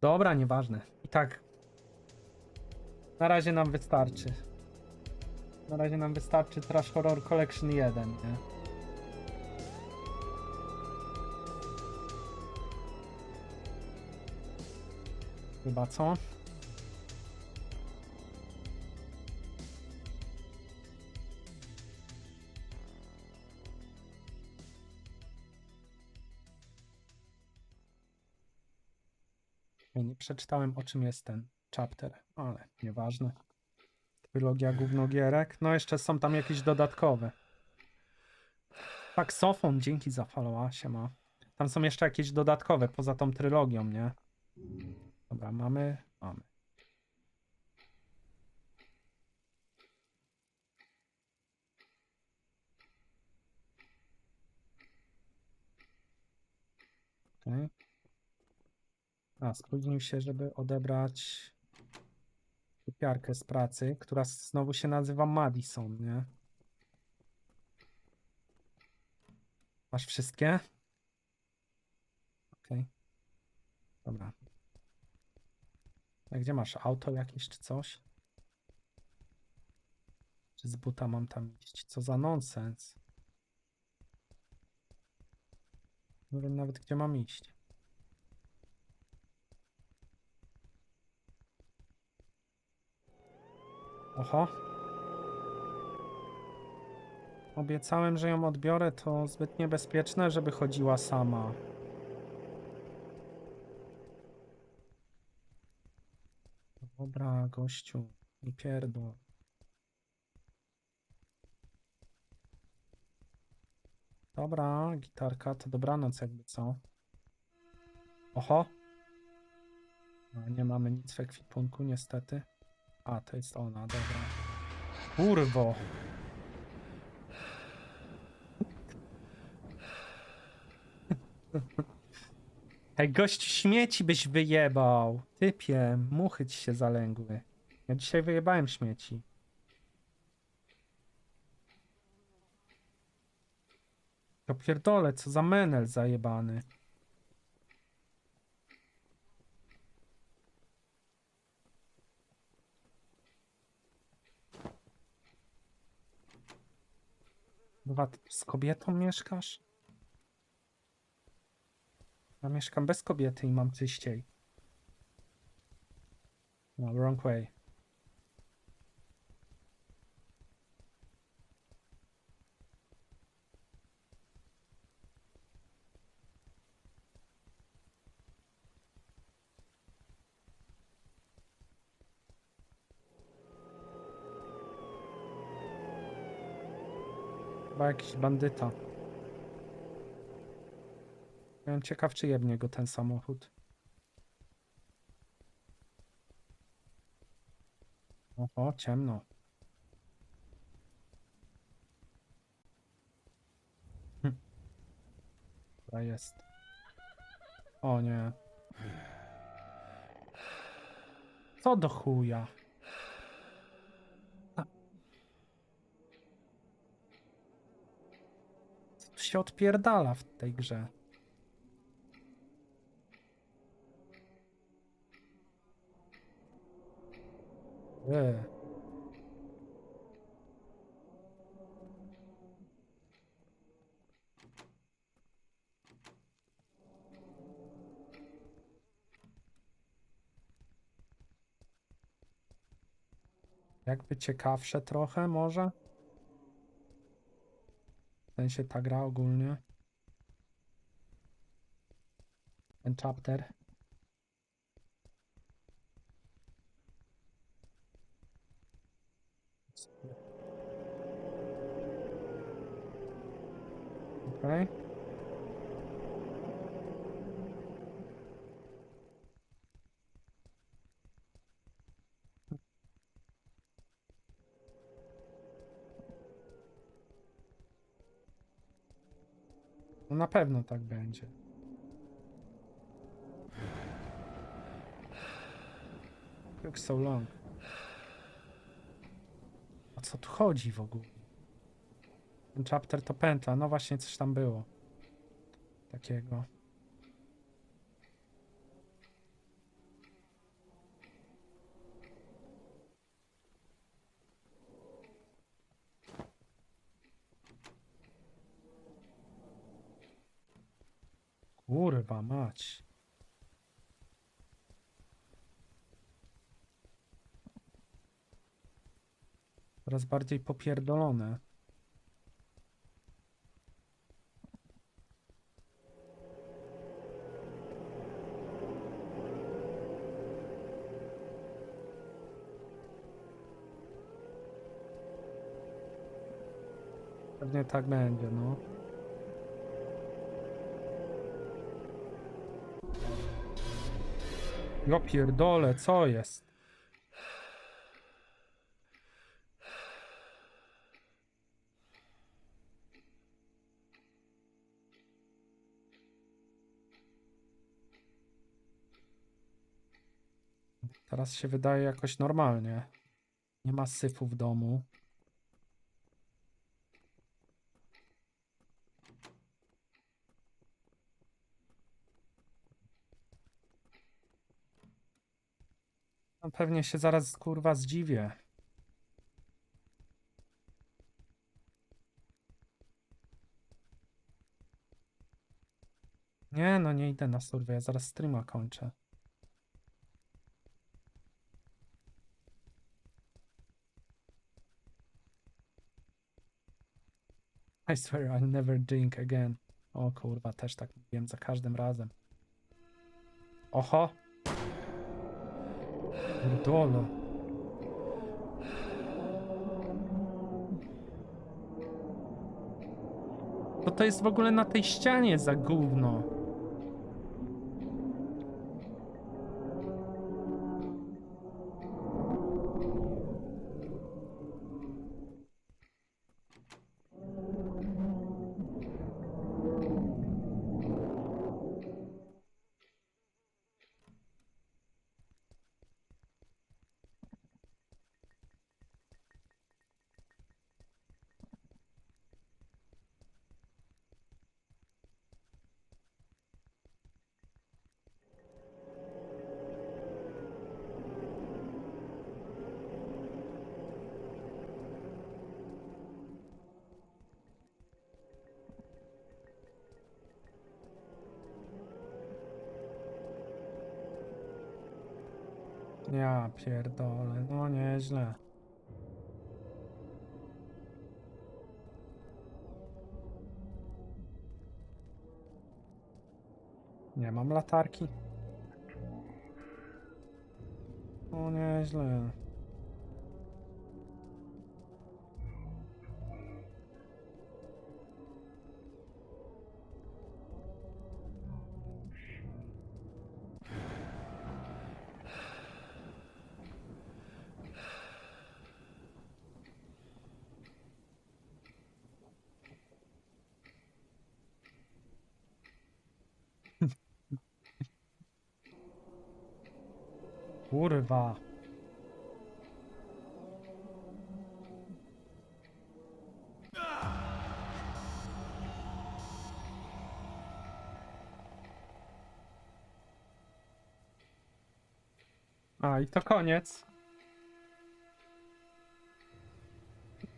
Dobra, nieważne. I tak. Na razie nam wystarczy. Na razie nam wystarczy Trash Horror Collection 1, nie? Chyba co? Przeczytałem o czym jest ten chapter, ale nieważne. Trylogia gównogierek. No jeszcze są tam jakieś dodatkowe. Saksofon, dzięki za followa, ma. Tam są jeszcze jakieś dodatkowe poza tą trylogią, nie? Dobra, mamy, mamy. Okej. A, spóźnił się, żeby odebrać typiarkę z pracy, która znowu się nazywa Madison, nie? Masz wszystkie? Okej. Dobra. A gdzie masz auto jakieś czy coś? Czy z buta mam tam iść? Co za nonsens. Nie wiem nawet gdzie mam iść. Oho. Obiecałem, że ją odbiorę, to zbyt niebezpieczne, żeby chodziła sama. Dobra, gościu, nie pierdol. Dobra, gitarka, to dobranoc jakby co. Oho. No, nie mamy nic w ekwipunku niestety. A, to jest ona, dobra. Kurwo. Ej, gość śmieci byś wyjebał. Typie, muchy ci się zalęgły. Ja dzisiaj wyjebałem śmieci. To pierdolę, co za menel zajebany. Chyba z kobietą mieszkasz? Ja mieszkam bez kobiety i mam czyściej. No, wrong way. Chyba jakiś bandyta. Byłem ciekaw, czy jebnie go ten samochód. Oho, ciemno. Hm. Dobra, jest. O nie. Co do chuja? A. Co tu się odpierdala w tej grze? E. Jakby ciekawsze trochę może? Sensie ta gra ogólnie. Ten chapter. Okej. No na pewno tak będzie. Took so long. O co tu chodzi w ogóle? Ten chapter to pętla, no właśnie coś tam było. Takiego. Kurwa mać. Coraz bardziej popierdolone. Pewnie tak będzie, no. Ja pierdolę, co jest? Teraz się wydaje jakoś normalnie. Nie ma syfu w domu. No pewnie się zaraz kurwa zdziwię. Nie, no nie idę na survey, ja zaraz streama kończę. I swear I'll never drink again. O kurwa, też tak mówiłem za każdym razem. Oho! Pierdolo. Co to jest w ogóle na tej ścianie za gówno? Ja pierdolę, no nieźle. Nie mam latarki. No nieźle. Kurwa. A, i to koniec.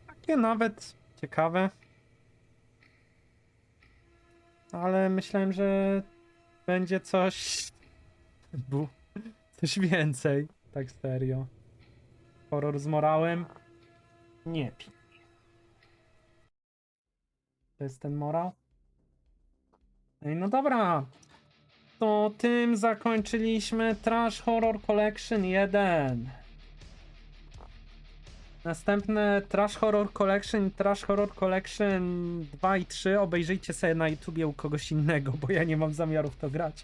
Takie nawet ciekawe. Ale myślałem, że będzie coś. Bu. Coś więcej. Tak serio. Horror z morałem. Nie. To jest ten morał? Ej, no dobra. To tym zakończyliśmy Trash Horror Collection 1. Następne Trash Horror Collection Trash Horror Collection 2 i 3 obejrzyjcie sobie na YouTubie u kogoś innego, bo ja nie mam zamiaru w to grać.